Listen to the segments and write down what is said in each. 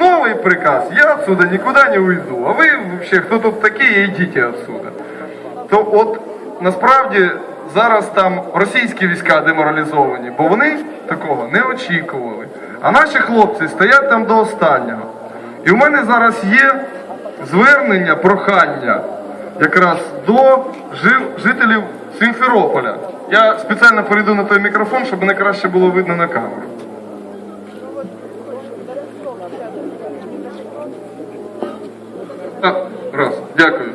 Новый приказ, я отсюда никуда не уйду, а ви вообще, хто тут такі, йдіть отсюда. То от насправді зараз там російські війська деморалізовані, бо вони такого не очікували. А наші хлопці стоять там до останнього. І у мене зараз є звернення, прохання якраз до жителів Сімферополя. Я спеціально перейду на той мікрофон, щоб мене краще було видно на камеру. Раз, дякую.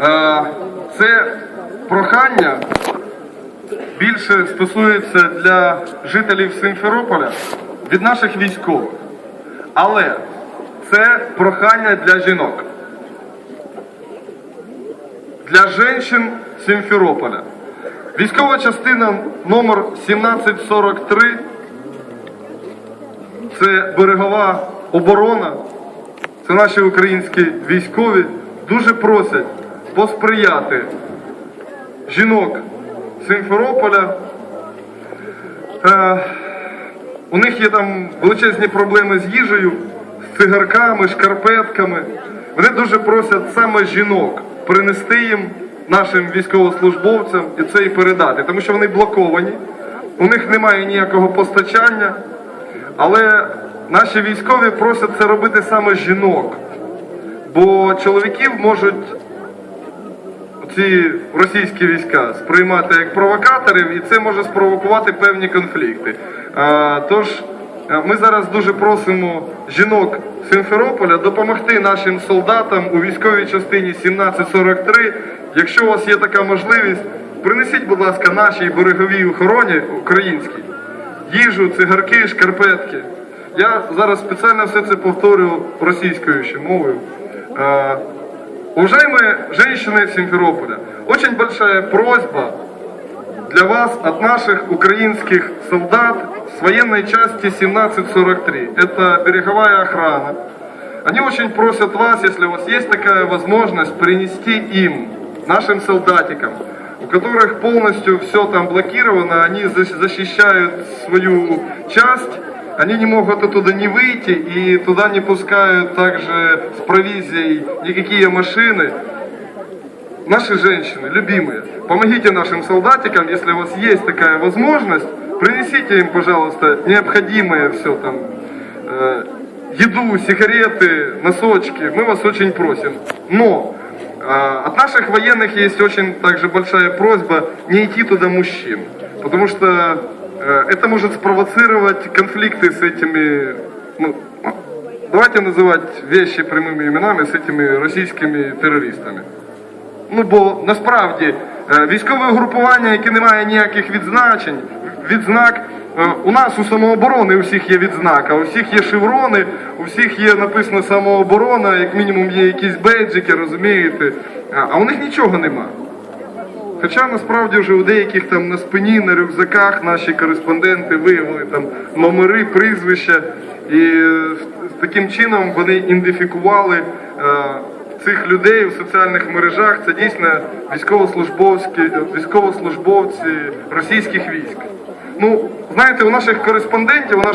Е, Це прохання більше стосується для жителів Симферополя від наших військових. Але це прохання для жінок. Для жінок Симферополя. Військова частина номер 1743 це берегова оборона. Це наші українські військові дуже просять посприяти жінок Симферополя. Е, у них є там величезні проблеми з їжею, з цигарками, шкарпетками. Вони дуже просять саме жінок принести їм, нашим військовослужбовцям, і це і передати, тому що вони блоковані, у них немає ніякого постачання. Але наші військові просять це робити саме жінок, бо чоловіків можуть ці російські війська сприймати як провокаторів, і це може спровокувати певні конфлікти. Тож е, ми зараз дуже просимо жінок Симферополя допомогти нашим солдатам у військовій частині 1743. Якщо у вас є така можливість, принесіть, будь ласка, нашій береговій охороні українській їжу, цигарки, шкарпетки. Я зараз спеціально все це повторю російською ще мовою. Э, Уважаемые женщины Симферополя, очень большая просьба для вас от наших украинских солдат с военной части 1743. Это береговая охрана. Они очень просят вас, если у вас есть такая возможность, принести им, нашим солдатикам, у которых полностью все там блокировано, они за- защищают свою часть, они не могут оттуда не выйти и туда не пускают также с провизией никакие машины. Наши женщины, любимые, помогите нашим солдатикам, если у вас есть такая возможность, принесите им, пожалуйста, необходимое все там, э, еду, сигареты, носочки, мы вас очень просим. Но от наших военных есть очень также большая просьба не идти туда мужчин, потому что э, это может спровоцировать конфликты с этими, ну, давайте называть вещи прямыми именами, с этими российскими террористами. Ну бо насправді е, військове угрупування, яке не має ніяких відзначень, відзнак. е, У нас у самооборони у всіх є відзнака, у всіх є шеврони, у всіх є написано самооборона, як мінімум є якісь бейджики, розумієте, а а у них нічого нема. Хоча насправді вже у деяких там на спині, на рюкзаках наші кореспонденти виявили там номери, прізвища, і е, таким чином вони ідентифікували е, цих людей у соціальних мережах. Це дійсно військовослужбовські військовослужбовці російських військ. Ну, знаєте, у наших кореспондентів, у наших